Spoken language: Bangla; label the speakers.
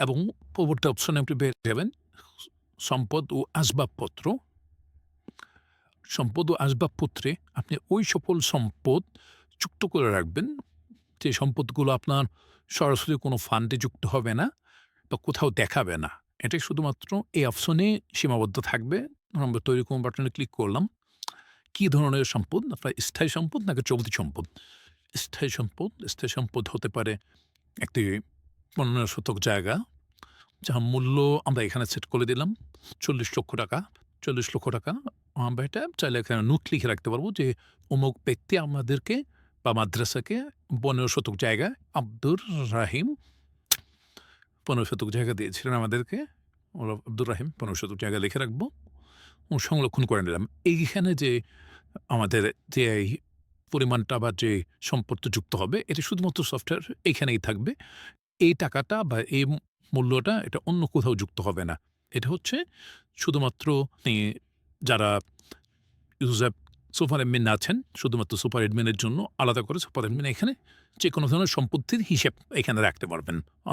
Speaker 1: এবং পরবর্তী অপশনে আপনি পেয়ে যাবেন সম্পদ ও আসবাবপত্র। সম্পদ ও আসবাবপত্রে আপনি ওই সকল সম্পদ যুক্ত করে রাখবেন। যে সম্পদগুলো আপনার সরাসরি কোনো ফান্ডে যুক্ত হবে না বা কোথাও দেখাবে না। এটাই শুধুমাত্র এই অপশনে সীমাবদ্ধ থাকবে। আমরা তৈরি কোন বাটনে ক্লিক করলাম। কী ধরনের সম্পদ? আপনার স্থায়ী সম্পদ নাকি চলতি সম্পদ? স্থায়ী সম্পদ স্থায়ী সম্পদ হতে পারে একটি পনেরো শতক জায়গা যার মূল্য আমরা এখানে সেট করে দিলাম, চল্লিশ লক্ষ টাকা, চল্লিশ লক্ষ টাকা, আমরা এটা চাইলে এখানে নোট লিখে রাখতে পারব যে অমুক ব্যক্তি আমাদেরকে বা মাদ্রাসাকে পনেরো শতক জায়গায় আব্দুর রাহিম, পনেরো শতক জায়গা দিয়েছিলেন আমাদেরকে। আব্দুর রাহিম পনেরো শতক জায়গা লিখে রাখব সংরক্ষণ করে নিলাম। এইখানে যে আমাদের যে পরিমাণটা বা যে সম্পদটা যুক্ত হবে, এটি শুধুমাত্র সফটওয়্যার এইখানেই থাকবে। এই টাকাটা বা এই মূল্যটা এটা অন্য কোথাও যুক্ত হবে না। এটা হচ্ছে শুধুমাত্র যারা ইউজার সুপার এডমিন আছেন, শুধুমাত্র সুপার এডমিনের জন্য আলাদা করে সুপার এডমিন এখানে যে কোনো ধরনের সম্পত্তির হিসেব এখানে রাখতে পারবেন।